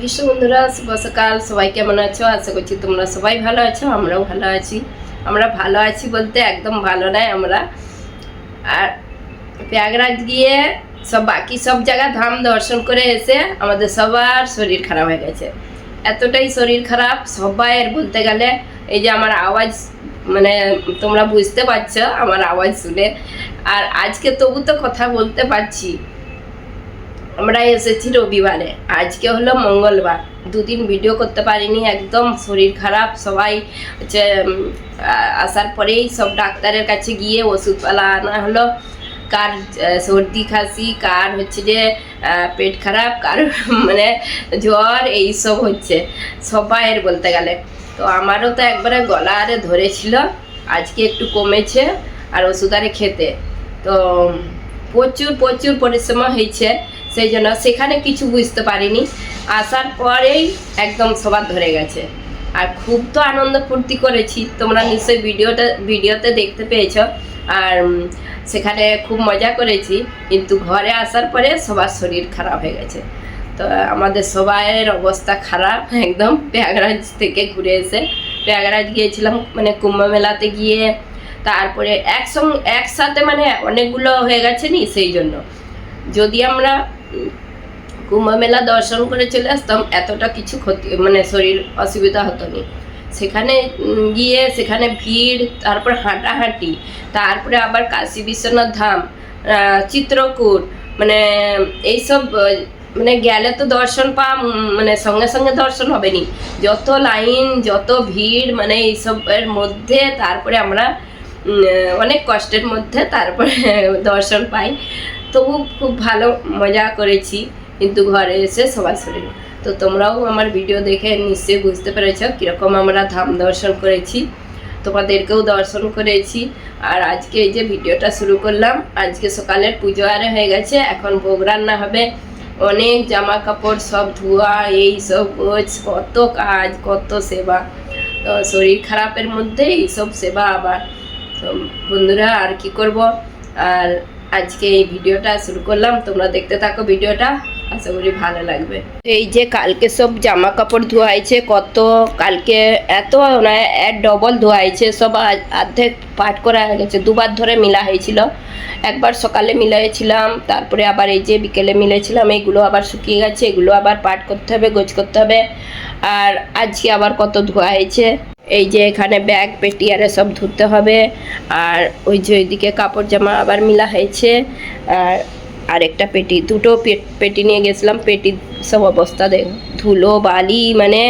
কৃষ্ণ বন্ধুরা, শুভ সকাল। সবাই কেমন আছো? আশা করছি তোমরা সবাই ভালো আছো, আমরাও ভালো আছি। আমরা ভালো আছি বলতে একদম ভালো নয় আমরা। আর প্রয়াগরাজ গিয়ে সব বাকি সব জায়গা ধাম দর্শন করে এসে আমাদের সবার শরীর খারাপ হয়ে গেছে। এতটাই শরীর খারাপ, সবাইয়ের বলতে গেলে এই যে আমার আওয়াজ মানে তোমরা বুঝতে পারছ আমার আওয়াজ শুনে। আর আজকে তবু তো কথা বলতে পারছি। আমরা এসেছি রবিবারে। আজকে হলো মঙ্গলবার। দুদিন ভিডিও করতে পারিনি, একদম শরীর খারাপ। সবাই হচ্ছে আসার পরেই সব ডাক্তারের কাছে গিয়ে ওষুধপালা আনা হলো। কার সর্দি, খাসি, কার হচ্ছে যে পেট খারাপ, কার মানে জ্বর, এই সব হচ্ছে। সবাইয়ের বলতে গেলে। তো আমারও তো একবারে গলা আরে ধরেছিল। আজকে একটু কমেছে, আর ওষুধ আরে খেতে। তো প্রচুর প্রচুর পরিশ্রম হয়েছে, সেই জন্য সেখানে কিছু বুঝতে পারিনি। আসার পরেই একদম সবার ধরে গেছে। আর খুব তো আনন্দ ফুর্তি করেছি। তোমরা নিশ্চয়ই ভিডিওটা, ভিডিওতে দেখতে পেয়েছ। আর সেখানে খুব মজা করেছি। কিন্তু ঘরে আসার পরে সবার শরীর খারাপ হয়ে গেছে। তো আমাদের সবাইয়ের অবস্থা খারাপ। একদম প্রয়াগরাজ থেকে ঘুরে এসে প্রয়াগরাজ গিয়েছিলাম। মানে কুম্ভ মেলাতে গিয়ে তারপরে একসঙ্গে একসাথে মানে অনেকগুলো হয়ে গেছে নি, সেই জন্য। যদি আমরা কুম্ভ মেলা দর্শন করে চলে আসতাম, এতটা কিছু ক্ষতি মানে শরীর অসুবিধা হতো না। সেখানে গিয়ে সেখানে ভিড়, তারপর হাঁটাহাঁটি, তারপরে আবার কাশী বিশ্বনাথ ধাম চিত্রকূট মানে এইসব মানে গেলে তো দর্শন পা মানে সঙ্গে সঙ্গে দর্শন হবে নি। যত লাইন, যত ভিড় মানে এইসবের মধ্যে তারপরে আমরা অনেক কষ্টের মধ্যে তারপরে দর্শন পাই। তবু খুব ভালো মজা করেছি। কিন্তু ঘরে এসে সবার শরীর তো তোমরাও আমার ভিডিও দেখে নিশ্চয়ই বুঝতে পেরেছ কীরকম আমরা ধাম দর্শন করেছি। তোমাদেরকেও দর্শন করেছি। আর আজকে এই যে ভিডিওটা শুরু করলাম, আজকে সকালের পুজো আরে হয়ে গেছে। এখন ভোগ রান্না হবে। অনেক জামা কাপড় সব ধোয়া, এই সব কত কাজ, কত সেবা। তো শরীর খারাপের মধ্যে এইসব সেবা আবার তো বন্ধুরা, আর কি করব? আর আজকে এই ভিডিওটা শুরু করলাম। তোমরা দেখতে থাকো ভিডিওটা। আশা করি ভালো লাগবে। এই যে কালকে সব জামা কাপড় ধোয়াইছে, কত কালকে এত নয় এক ডবল ধোয়াইছে, সব আ- অর্ধেক পাট করা হয়ে গেছে। দুবার ধরে মিলা হয়েছিল। একবার সকালে মিলাইছিলাম, তারপরে আবার এই যে বিকেলে মিলেছিলাম এইগুলো আবার শুকিয়ে গেছে, এগুলো আবার পাট করতে হবে, গোছ করতে হবে। আর আজকে আবার কত ধোয়া হয়েছে? এই যে এখানে ব্যাগ, পেটি, আরে সব ধুতে হবে। আর ওই যে ওইদিকে কাপড় জামা আবার মিলা হয়েছে। আর আরেকটা পেটি, দুটো পেটি নিয়ে গেছিলাম। পেটি সব অবস্থা দেখ ধুলো, বালি মানে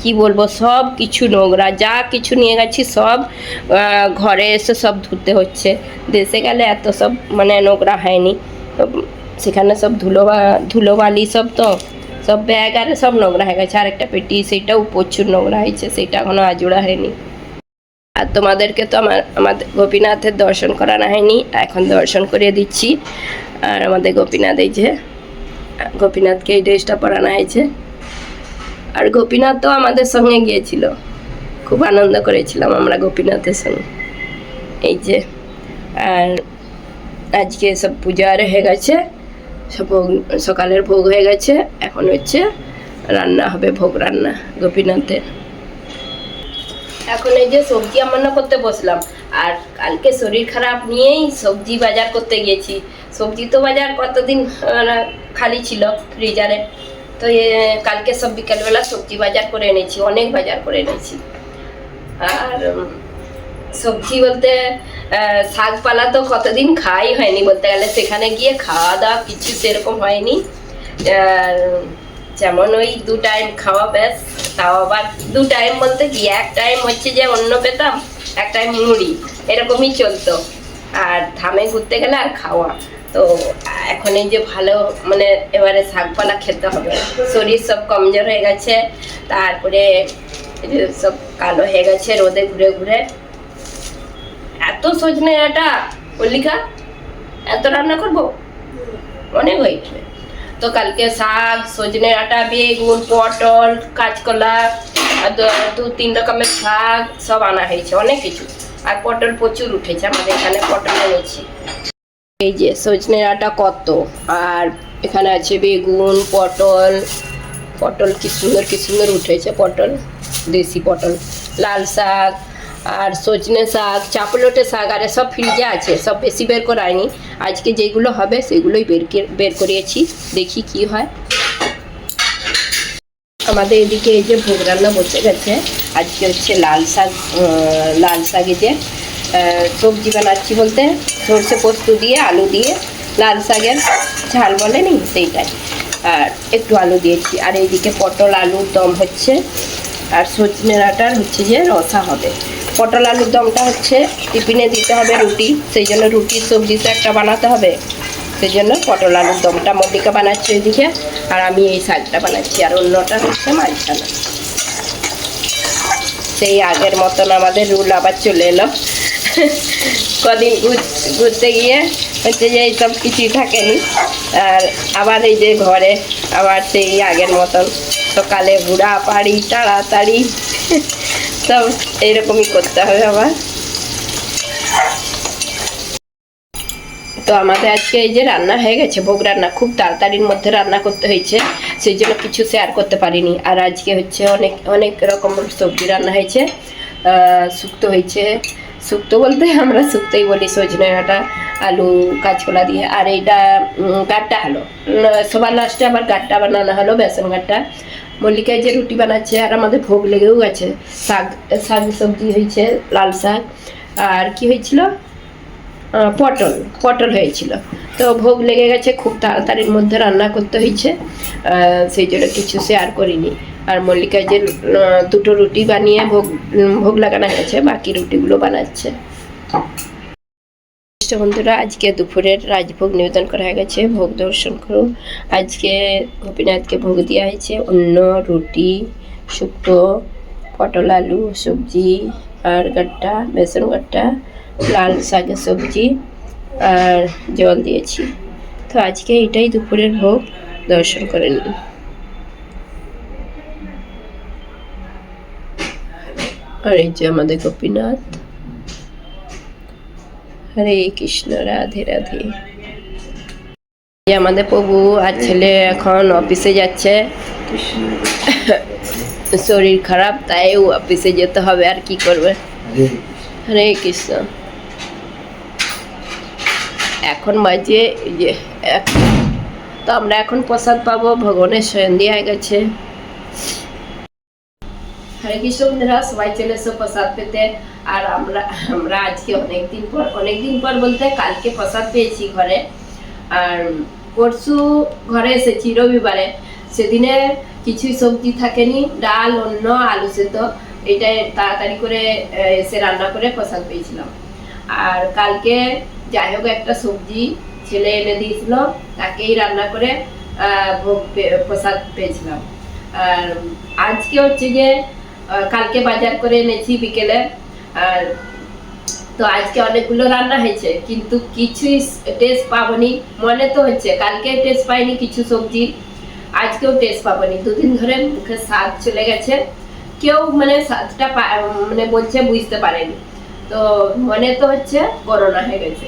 কি বলব, সব কিছু নোংরা, যা কিছু নিয়ে গেছি সব ঘরে এসে সব ধুতে হচ্ছে। দেশে গেলে এত সব মানে নোংরা হয়নি। সেখানে সব ধুলো ধুলো, বালি সব তো সব ব্যাগ আর সব নোংরা হয়ে গেছে। আর একটা পেটি, সেটাও প্রচুর নোংরা হয়েছে, সেটা এখনও আজোড়া হয়নি। আর তোমাদেরকে তো আমার আমাদের গোপীনাথের দর্শন করানো হয়নি, এখন দর্শন করিয়ে দিচ্ছি। আর আমাদের গোপীনাথ এই যে, গোপীনাথকে এই ড্রেসটা পরানো হয়েছে। আর গোপীনাথ তো আমাদের সঙ্গে গিয়েছিল। খুব আনন্দ করেছিলাম আমরা গোপীনাথের সঙ্গে। এই যে, আর আজকে সব পূজা আর হয়ে গেছে। ভোগ, সকালের ভোগ হয়ে গেছে, এখন হচ্ছে রান্না হবে, ভোগ রান্না, গোপীনাথের। এখন এই যে সবজি রান্না করতে বসলাম, আর কালকে শরীর খারাপ নিয়েই সবজি বাজার করতে গিয়েছি। সবজি তো বাজার কতদিন খালি ছিল ফ্রিজারে, তো কালকে সব বিকালবেলা সবজি বাজার করে এনেছি, অনেক বাজার করে এনেছি। আর সবজি বলতে আহ, শাকপালা তো কতদিন খাই হয়নি বলতে গেলে সেখানে গিয়ে খাওয়া দাওয়া কিছু সেরকম হয়নি। যেমন ওই দু টাইম খাওয়া ব্যাস তাও আবার দু টাইম বলতে কি এক টাইম হচ্ছে যে অন্য পেতাম এক টাইম মুড়ি এরকমই চলতো। আর ধামে ঘুরতে গেলে আর খাওয়া। তো এখন এই যে ভালো মানে এবারে শাকপালা খেতে হবে। শরীর সব কমজোর হয়ে গেছে তারপরে সব কালো হয়ে গেছে রোদে ঘুরে ঘুরে। এত সজনে ডাঁটা মল্লিকা, এত রান্না করব? অনেক হয়েছে তো কালকে শাক, সজনে আটা, বেগুন, পটল, কাঁচকলা দু, তিন রকমের শাক সব আনা হয়েছে, অনেক কিছু। আর পটল প্রচুর উঠেছে, আমাদের এখানে পটল এনেছি। এই যে সজনে আটা কত? আর এখানে আছে বেগুন, পটল পটল কি সুন্দর কি সুন্দর উঠেছে পটল, দেশি পটল, লাল শাক আর সজনে শাক, চাপলোটে শাক, আর সব ফ্রিজে আছে, সব বেশি বের করায়নি। আজকে যেগুলো হবে সেগুলোই বের বের করিয়েছি, দেখি কি হয়। আমাদের এদিকে এই যে ভোগ রান্না বসে গেছে। আজকে হচ্ছে লাল শাক লাল শাকে যে সবজি বানাচ্ছি বলতে। সর্ষে পোস্ত দিয়ে, আলু দিয়ে, লাল শাকের ঝাল বলেনি, সেইটাই। আর একটু আলু দিয়েছি। আর এইদিকে পটল, আলুর দম হচ্ছে। আর সজনে ডাঁটার হচ্ছে যে রসা হবে। পটল আলুর দমটা হচ্ছে টিফিনে দিতে হবে রুটি, সেই জন্য রুটির সবজি তো একটা বানাতে হবে। সেই জন্য পটল আলুর দমটা মল্লিকা বানাচ্ছে ওইদিকে আর আমি এই শাকটা বানাচ্ছি, আর অন্যটা হচ্ছে মাঝখানা। সেই আগের মতন আমাদের রুল আবার চলে এলো। কদিন ঘুর- ঘুরতে গিয়ে হচ্ছে যে এইসব কিছুই থাকেনি। আর আবার এই যে ঘরে আবার সেই আগের মতন সকালে ঘুরা পাড়ি, তাড়াতাড়ি সব এইরকমই করতে হবে আবার। তো আমাদের আজকে এই যে রান্না হয়ে গেছে, ভোগ রান্না, খুব তাড়াতাড়ির মধ্যে রান্না করতে হয়েছে, সেই জন্য কিছু শেয়ার করতে পারিনি। আর আজকে হচ্ছে অনেক অনেক রকম সবজি রান্না হয়েছে শুক্তো হয়েছে। শুক্তো বলতে আমরা শুক্তোই বলি, সজনে ডাঁটা আলু, কাঁচকলা দিয়ে। আর এইটা গাট্টা হলো। সবার লাস্টে আবার গাট্টা বানানো হলো, বেসন গাট্টা মল্লিকায় যে রুটি বানাচ্ছে আর আমাদের ভোগ লেগেও গেছে। শাক শাক সবজি হয়েছে, লাল শাক। আর কি হয়েছিল? পটল পটল হয়েছিল। তো ভোগ লেগে গেছে, খুব তাড়াতাড়ির মধ্যে রান্না করতে হয়েছে। সেই জন্য কিছু শেয়ার করিনি। আর মল্লিকা যে দুটো রুটি বানিয়ে ভোগ ভোগ লাগানো গেছে বাকি রুটিগুলো বানাচ্ছে। তো বন্ধুরা, আজকে দুপুরের রাজভোগ নিবেদন করা হয়ে গেছে। ভোগ দর্শন করুন আজকে গোপীনাথকে ভোগ দেওয়া হয়েছে অন্য রুটি, শুক্তো, পটল আলু, সবজি, আর গাট্টা, বেসন গাট্টা, লাল শাকের সবজি আর জল দিয়েছি। তো আজকে এটাই দুপুরের ভোগ দর্শন করে নিন আর এই যে আমাদের গোপীনাথ। হরে কৃষ্ণ রাধে রাধে। আমাদের প্রভু আর ছেলে এখন অফিসে যাচ্ছে। শরীর খারাপ তাই ও অফিসে যেতে হবে আর কি করবে? হরে কৃষ্ণ। এখন বাজে যে তো আমরা এখন প্রসাদ পাবো ভগবানের দেওয়া গেছে। হরে কৃষ্ণ বন্ধুরা, সবাই চলে এসো প্রসাদ পেতে। আর আমরা আমরা আজকে অনেকদিন পর অনেকদিন পর বলতে কালকে প্রসাদ পেয়েছি ঘরে। আর পরশু ঘরে এসেছি রবিবারে। সেদিনে কিছুই সবজি থাকেনি, ডাল অন্য আলু সেদ্ধ। এটাই তাড়াতাড়ি করে এসে রান্না করে প্রসাদ পেয়েছিলাম। আর কালকে যাই হোক একটা সবজি ছেলে এনে দিয়েছিল, তাকেই রান্না করে ভোগ প্রসাদ পেয়েছিলাম। আর আজকে হচ্ছে যে কালকে বাজার করে এনেছি বিকেলে। আর তো আজকে অনেকগুলো রান্না হয়েছে, কিন্তু কিছুই টেস্ট পাবনি। মনে তো হচ্ছে, কালকে টেস্ট পাইনি কিছু সবজি, আজকেও টেস্ট পাবনি। দুদিন ধরে মুখে স্বাদ চলে গেছে। কেউ মানে স্বাদটা মানে বলছে বুঝতে পারেনি। তো মনে তো হচ্ছে করোনা হয়ে গেছে।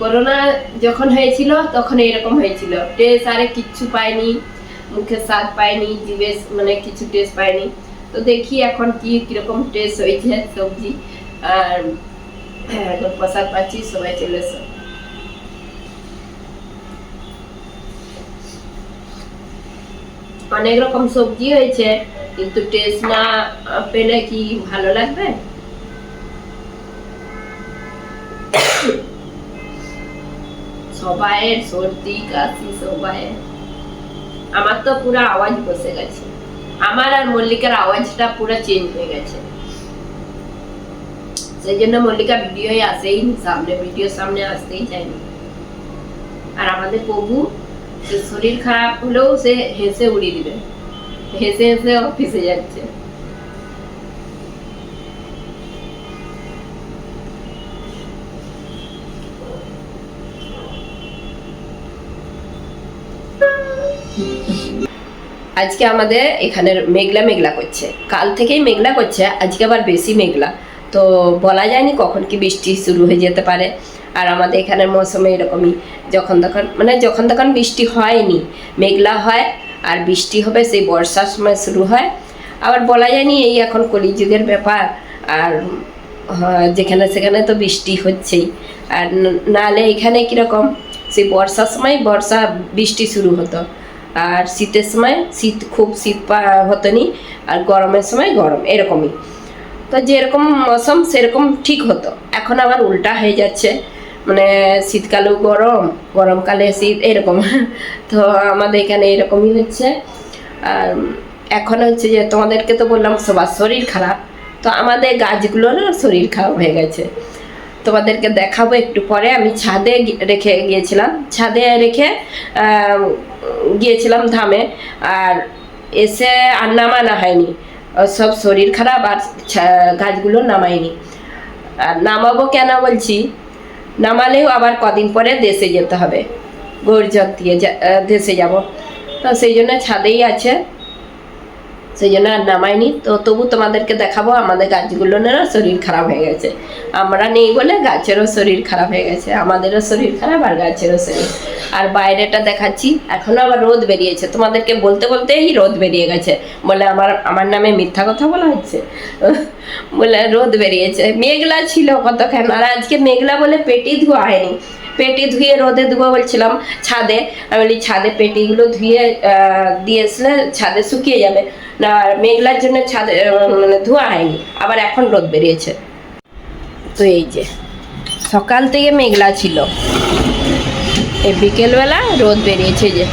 করোনা যখন হয়েছিল, তখন এরকম হয়েছিল। টেস্ট আরে কিচ্ছু পাইনি, মুখে স্বাদ পাইনি, জিভে মানে কিছু টেস্ট পাইনি। তো দেখি এখন কি, কীরকম টেস্ট হয়েছে সবজি। আর হ্যাঁ এখন প্রসাদ পাচ্ছি, সবাই চলে অনেক রকম সবজি হয়েছে, কিন্তু টেস্ট না পেলে কি ভালো লাগবে? সবাইয়ের সর্দি, কাশি সবাই আমার তো পুরো আওয়াজ বসে গেছে। আমার আর মল্লিকার আওয়াজটা পুরো চেঞ্জ হয়ে গেছে। সেই জন্য মল্লিকা ভিডিও আসেই সামনে ভিডিও সামনে আসতেই চাইনি আর আমাদের প্রভু শরীর খারাপ হলেও সে হেসে উড়িয়ে দিবে। হেসে হেসে অফিসে যাচ্ছে। আজকে আমাদের এখানে মেঘলা মেঘলা করছে। কাল থেকেই মেঘলা করছে আজকে আবার বেশি মেঘলা। তো বলা যায়নি কখন কি বৃষ্টি শুরু হয়ে যেতে পারে। আর আমাদের এখানের মৌসুমে এরকমই যখন তখন মানে যখন তখন বৃষ্টি হয়নি মেঘলা হয় আর বৃষ্টি হবে সেই বর্ষার সময় শুরু হয়। আবার বলা যায়নি এই এখন কলিযুগের ব্যাপার আর হ্যাঁ, যেখানে সেখানে তো বৃষ্টি হচ্ছেই। আর ন- নাহলে এখানে কীরকম সেই বর্ষার সময় বর্ষা বৃষ্টি শুরু হতো। আর শীতের সময় শীত খুব শীত হতো নি আর গরমের সময় গরম, এরকমই। তো যেরকম মৌসুম, সেরকম ঠিক হতো। এখন আবার উল্টা হয়ে যাচ্ছে। মানে শীতকালেও গরম, গরমকালে শীত, এরকম। তো আমাদের এখানে এরকমই হচ্ছে। আর এখন হচ্ছে যে তোমাদেরকে তো বললাম, সবার শরীর খারাপ। তো আমাদের গাছগুলোরও শরীর খারাপ হয়ে গেছে। তোমাদেরকে দেখাবো একটু পরে। আমি ছাদে রেখে গিয়েছিলাম। ছাদে রেখে গিয়েছিলাম ধামে। আর এসে আর নামানো হয়নি। সব শরীর খারাপ আর গাছগুলো নামায়নি। আর নামাবো কেন বলছি? নামালেও আবার কদিন পরে দেশে যেতে হবে। গৌরজত দিয়ে দেশে যাব। তো সেই জন্য ছাদেই আছে। সেই জন্য আর নামাইনি তো তবু তোমাদেরকে দেখাবো, আমাদের গাছগুলোনেরও শরীর খারাপ হয়ে গেছে। আমরা নেই বলে গাছেরও শরীর খারাপ হয়ে গেছে। আমাদেরও শরীর খারাপ আর গাছেরও শরীর। আর বাইরেটা দেখাচ্ছি। এখনও আবার রোদ বেরিয়েছে। তোমাদেরকে বলতে বলতেই রোদ বেরিয়ে গেছে। বলে আমার আমার নামে মিথ্যা কথা বলা হচ্ছে? বলে রোদ বেরিয়েছে। মেঘলা ছিল কতক্ষণ? আর আজকে মেঘলা বলে পেটি ধোয়া হয়নি। পেটি ধুয়ে রোদে দেবো বলছিলাম, ছাদে, আমি বলি ছাদে পেটিগুলো ধুয়ে দিয়ে আসলে ছাদে শুকিয়ে যাবে। না মেঘলার জন্য ছাদে মানে ধোয়া হয়নি, আবার এখন রোদ বেরিয়েছে। তো এই যে, সকাল থেকে মেঘলা ছিল। এই বিকেলবেলা রোদ বেরিয়েছে যে,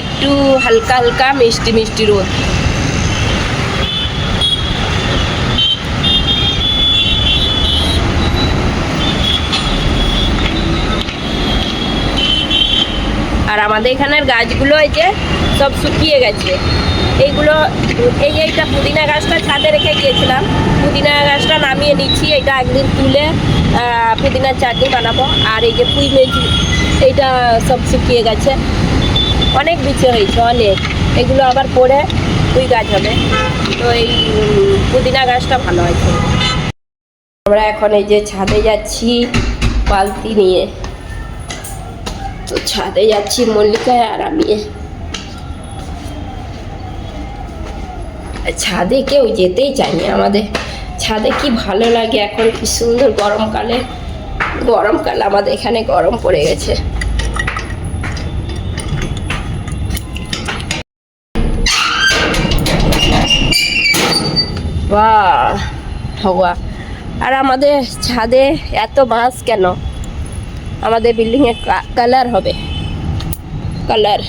একটু হালকা হালকা মিষ্টি মিষ্টি রোদ। আর আমাদের এখানের গাছগুলো এই যে সব শুকিয়ে গেছে। এইগুলো, এই এইটা পুদিনা গাছটা ছাদে রেখে গিয়েছিলাম। পুদিনা গাছটা নামিয়ে নিচ্ছি, এটা একদিন তুলে পুদিনার চাটনি বানাবো। আর এই যে পুঁই মেথি, এইটা সব শুকিয়ে গেছে। অনেক বিচে হয়েছে, অনেক। এগুলো আবার পরে পুঁই গাছ হবে। তো এই পুদিনা গাছটা ভালো আছে আমরা এখন এই যে ছাদে যাচ্ছি, বালতি নিয়ে। তো ছাদে যাচ্ছি মল্লিকায় আর আমি। ছাদে কেউ যেতেই চায়নি আমাদের। ছাদে কি ভালো লাগে এখন, কি সুন্দর গরমকালে গরমকাল আমাদের এখানে গরম পড়ে গেছে। বাহ হওয়া আর আমাদের ছাদে এত বাঁশ কেন? আমাদের বিল্ডিংয়ে কালার হবে। কালার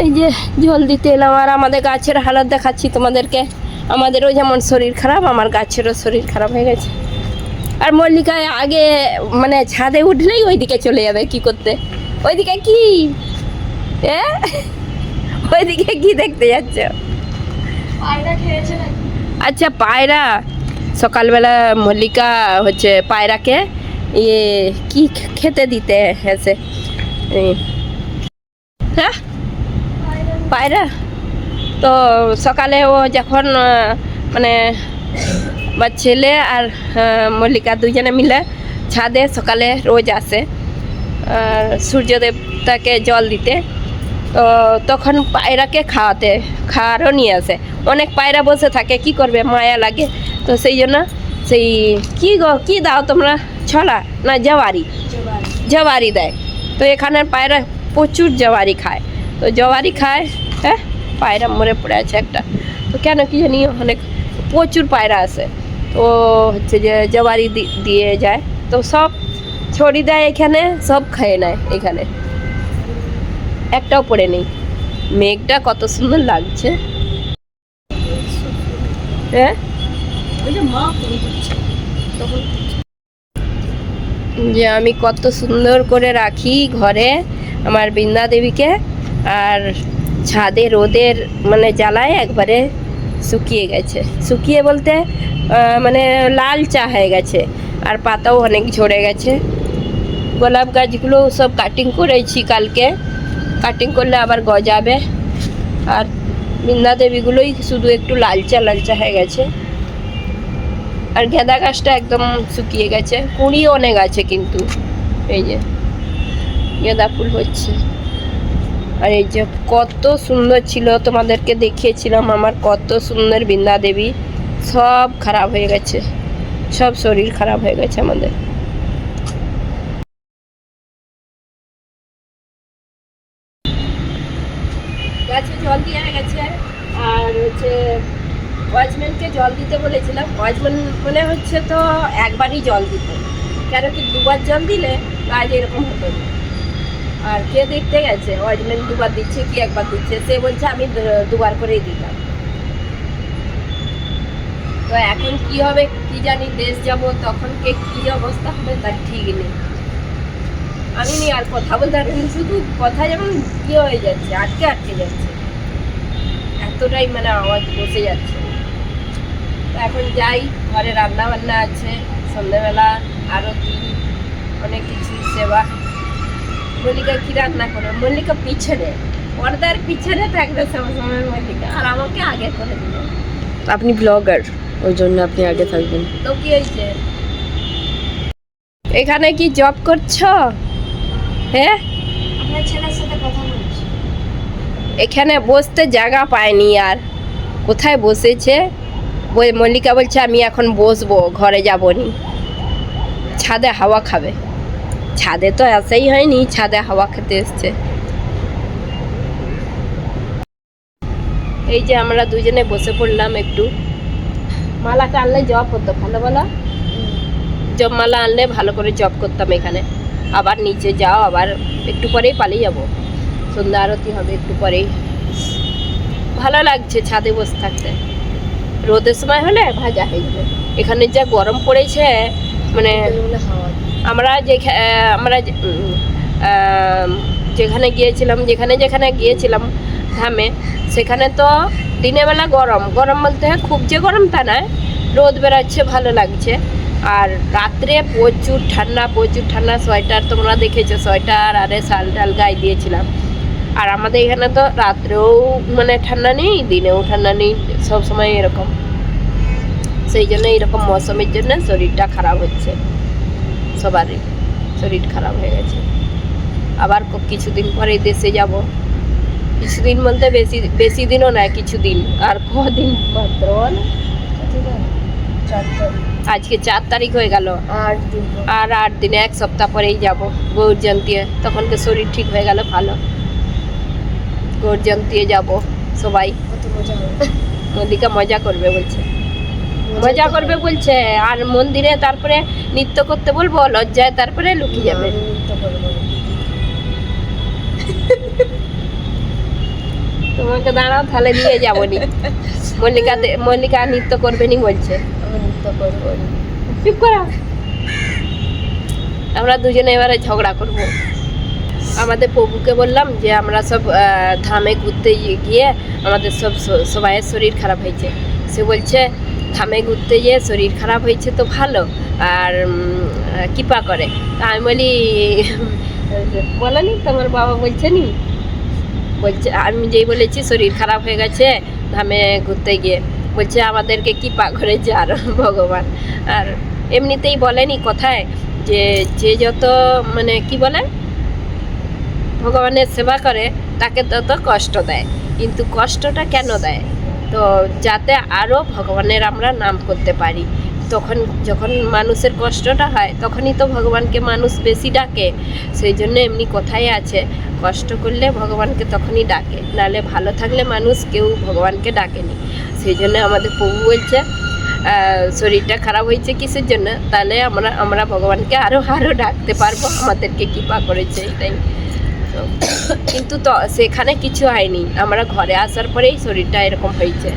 এই যে জল দিতে এলাম আর আমাদের গাছের হালত দেখাচ্ছি তোমাদেরকে। আমাদেরও যেমন শরীর খারাপ আমার গাছেরও শরীর খারাপ হয়ে গেছে। আর মল্লিকায় আগে মানে ছাদে উঠলেই ওইদিকে চলে যাবে কি করতে? ওইদিকে কি? ওইদিকে কি দেখতে যাচ্ছ? আচ্ছা পায়রা। সকালবেলা মল্লিকা হচ্ছে পায়রাকে ইয়ে কি খেতে দিতে হয়েছে হ্যাঁ? পায়রা? তো সকালে ও যখন মানে বা ছেলে আর মল্লিকা দুজনে মিলে ছাদে সকালে রোজ আসে আর সূর্যদেবতাকে জল দিতে, তো তখন পায়রাকে খাওয়াতে, খাওয়ারও নিয়ে আসে। অনেক পায়রা বসে থাকে, কি করবে, মায়া লাগে। তো সেই জন্য সেই, কি গো, কি দাও তোমরা? ছলা না জওয়ারি? জওয়ারি দেয়। তো এখানের পায়রা প্রচুর জওয়ারি খায়। তো জওয়ারি খায় হ্যাঁ? পায়রা মরে পড়ে আছে একটা। তো কেন কি জানি অনেক প্রচুর পায়রা আছে। তো হচ্ছে যে জওয়ারি দিয়ে যায়। তো সব ছড়ি দেয় এখানে, সব খেয়ে নেয় এখানে। একটাও পড়ে নেই। মেঘটা কত সুন্দর লাগছে। হ্যাঁ? যে আমি কত সুন্দর করে রাখি ঘরে আমার বৃন্দা দেবীকে আর ছাদে রোদের মানে জ্বালায় একবারে শুকিয়ে গেছে। শুকিয়ে বলতে মানে লাল চা হয়ে গেছে আর পাতাও অনেক ঝরে গেছে। গোলাপ গাছগুলো সব কাটিং করেছি কালকে। কাটিং করলে আবার গজাবে। আর বৃন্দা দেবীগুলোই শুধু একটু লালচা লালচা হয়ে গেছে। আর গেঁদা গাছটা একদম শুকিয়ে গেছে কুঁড়ি অনেক আছে কিন্তু। এই যে গেঁদা ফুল হচ্ছে। আর এই যে, কত সুন্দর ছিল, তোমাদেরকে দেখিয়েছিলাম আমার, কত সুন্দর বৃন্দা দেবী। সব খারাপ হয়ে গেছে, সব শরীর খারাপ হয়ে গেছে আমাদের গাছে জল দেওয়া গেছে আর হচ্ছে ওয়াচম্যানকে জল দিতে বলেছিলাম। ওয়াচম্যান মনে হচ্ছে তো একবারই জল দিতে। কেন কি দুবার জল দিলে কাজ এরকম হতো না। আর কে দেখতে গেছে? ওয়াচম্যান দুবার দিচ্ছে কি একবার দিচ্ছে? সে বলছে আমি দুবার করেই দিলাম। তো এখন কি হবে কি জানি দেশ যাব তখন কে কি অবস্থা হবে তার ঠিক নেই। আমি নি আর কথা বলতে পারব না, শুধু কথা যেমন ইয়ে হয়ে যাচ্ছে আটকে আটকে যাচ্ছে। এতটাই মানে আওয়াজ বসে যাচ্ছে। এখন যাই ঘরে রান্না বান্না আছে সন্ধ্যেবেলা আরতি অনেক কিছু সেবা। মল্লিকা কি রান্না করে মল্লিকা পিছনে। পর্দার পিছনে থাকবে সবসময় মল্লিকা। আর আমাকে আগে করে দিল আপনি ব্লগার ওই জন্য আপনি আগে থাকবেন। তো কি হয়েছে? এখানে কি জব করছ? হ্যাঁ? আপনার ছেলের সাথে কথা বলছি। এখানে বসতে জায়গা পায়নি আর। কোথায় বসেছে? মল্লিকা বলছে, আমি এখন বসবো, ঘরে যাবনি। ছাদে হাওয়া খাবে। ছাদে তো আসাই হয়নি, ছাদে হাওয়া খেতে এসছে। এই যে আমরা দুজনে বসে পড়লাম একটু। মালাটা আনলে জব হতো, ভালো বলো? জব মালা আনলে ভালো করে জব করতাম এখানে। আবার নিচে যাও, আবার একটু পরেই পালিয়ে যাব। সন্ধ্যা আরতি হবে, একটু পরেই। ভালো লাগছে ছাদে বসে থাকতে। রোদের সময় হলে ভাজা হয়ে যাবে। এখানে যা গরম পড়েছে মানে আমরা যে আমরা যেখানে গিয়েছিলাম, যেখানে যেখানে গিয়েছিলাম ধামে, সেখানে তো দিনের বেলা গরম। গরম বলতে খুব যে গরম তা নয়, রোদ বেরাচ্ছে ভালো লাগছে। আর রাত্রে প্রচুর ঠান্ডা প্রচুর ঠান্ডা সোয়েটার তোমরা দেখেছ সোয়েটার আরে শাল টাল গায়ে দিয়েছিলাম। আর আমাদের এখানে তো রাত্রেও মানে ঠান্ডা নেই, দিনেও ঠান্ডা নেই, সব সময় এরকম। সেই জন্য এরকম মৌসুমের জন্য শরীরটা খারাপ হচ্ছে। সবারই শরীর খারাপ হয়ে গেছে। আবার কিছুদিন পরে দেশে যাব। কিছুদিন বলতে বেশি বেশি দিনও নয়, কিছুদিন। আর কদিন মাত্র? আজকে চার তারিখ হয়ে গেল। আর আট দিনে এক সপ্তাহ পরেই যাব। গৌর জয়ন্তীয়ে তখন তো শরীর ঠিক হয়ে গেল, ভালো। গৌর দিয়ে যাব। সবাই মল্লিকা মজা করবে বলছে। মজা করবে? বলছে। আর মন্দিরে তারপরে নৃত্য করতে বলব লজ্জায় তারপরে লুকিয়ে যাবে। তোমাকে দাঁড়াও তাহলে নিয়ে যাব নি। মল্লিকা মল্লিকা নৃত্য করবে নি বলছে। নৃত্য করব। চুপ করো। আমরা দুজনে এবারে ঝগড়া করব। আমাদের প্রভুকে বললাম যে আমরা সব ধামে ঘুরতে গিয়ে- আমাদের সব সবাইয়ের শরীর খারাপ হয়েছে। সে বলছে, ধামে ঘুরতে গিয়ে শরীর খারাপ হয়েছে তো ভালো, আর কৃপা করে। আমি বলি বলেনি তোমার বাবা বলছে নি। বলছে, আমি যেই বলেছি শরীর খারাপ হয়ে গেছে, ধামে ঘুরতে গিয়ে। বলছে, আমাদেরকে কি পা করেছে আর ভগবান। আর এমনিতেই বলেনি কথায় যে যে যত মানে কি বলে? ভগবানের সেবা করে, তাকে তত কষ্ট দেয়। কিন্তু কষ্টটা কেন দেয়? তো যাতে আরও ভগবানের আমরা নাম করতে পারি। তখন যখন মানুষের কষ্টটা হয়, তখনই তো ভগবানকে মানুষ বেশি ডাকে। সেই জন্য এমনি কথাই আছে, কষ্ট করলে ভগবানকে তখনই ডাকে। নাহলে ভালো থাকলে মানুষ কেউ ভগবানকে ডাকেনি। সেই জন্য আমাদের প্রভু বলছে শরীরটা খারাপ হয়েছে কিসের জন্য? তাহলে আমরা আমরা ভগবানকে আরও আরও ডাকতে পারব। আমাদেরকে কৃপা করেছে, এটাই। কিন্তু তো সেখানে কিছু হয়নি। আমরা ঘরে আসার পরেই শরীরটা এরকম হয়েছে।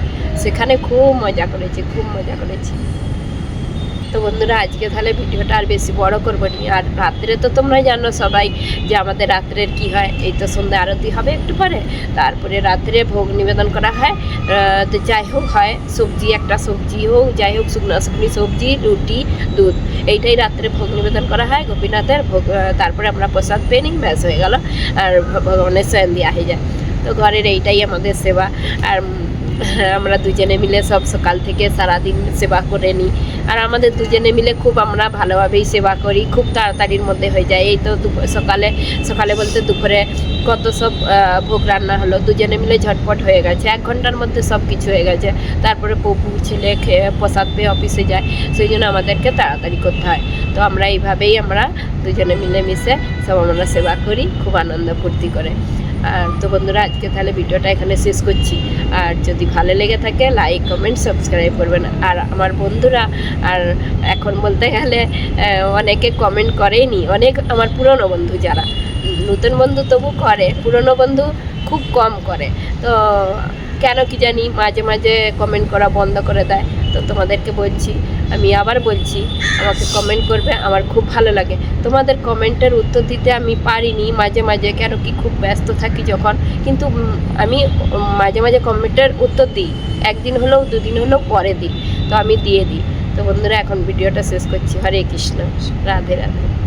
সেখানে খুব মজা করেছি, খুব মজা করেছি। তো বন্ধুরা, আজকে তাহলে ভিডিওটা আর বেশি বড় করব নি। আর রাত্রে তো তোমরা জানো সবাই যে আমাদের রাত্রের কি হয়, এই তো সন্ধ্যা আরতি হবে একটু পরে। তারপরে রাত্রে ভোগ নিবেদন করা হয়। তো যাই হোক, হয় সবজি, একটা সবজি হোক, যাই হোক, শুকনো শুকনি সবজি, রুটি, দুধ, এইটাই রাত্রে ভোগ নিবেদন করা হয় গোপীনাথের। ভোগ তারপরে আমরা প্রসাদ পেয়ে নিই, ব্যাস হয়ে গেল। আর ভগবানের স্বয়ং দেওয়া হয়ে যায়। তো ঘরের এইটাই আমাদের সেবা। আর আমরা দুজনে মিলে সব সকাল থেকে সারাদিন সেবা করে নিই। আর আমাদের দুজনে মিলে খুব আমরা ভালোভাবেই সেবা করি, খুব তাড়াতাড়ির মধ্যে হয়ে যায়। এই তো সকালে সকালে বলতে দুপুরে কত সব ভোগ রান্না হলো দুজনে মিলে ঝটপট হয়ে গেছে। এক ঘণ্টার মধ্যে সব কিছু হয়ে গেছে। তারপরে পপু, ছেলে খেয়ে প্রসাদ পেয়ে অফিসে যায়। সেই জন্য আমাদেরকে তাড়াতাড়ি করতে হয়। তো আমরা এইভাবেই আমরা দুজনে মিলে মিশে সব আমরা সেবা করি, খুব আনন্দ ফুর্তি করে। আর তো বন্ধুরা, আজকে তাহলে ভিডিওটা এখানে শেষ করছি। আর যদি ভালো লেগে থাকে লাইক কমেন্ট সাবস্ক্রাইব করবেন। আর আমার বন্ধুরা, আর এখন বলতে গেলে অনেকে কমেন্ট করেনি। অনেক আমার পুরনো বন্ধু যারা। নতুন বন্ধু তবু করে, পুরনো বন্ধু খুব কম করে। তো কেন কি জানি, মাঝে মাঝে কমেন্ট করা বন্ধ করে দেয়। তো তোমাদেরকে বলছি আমি আবার বলছি, আমাকে কমেন্ট করবে, আমার খুব ভালো লাগে। তোমাদের কমেন্টের উত্তর দিতে আমি পারিনি, মাঝে মাঝে, কেন কি খুব ব্যস্ত থাকি যখন। কিন্তু আমি মাঝে মাঝে কমেন্টের উত্তর দিই। একদিন হলেও দুদিন হলেও পরে দিই তো আমি দিয়ে দিই। তো বন্ধুরা, এখন ভিডিওটা শেষ করছি। হরে কৃষ্ণ। রাধে রাধে।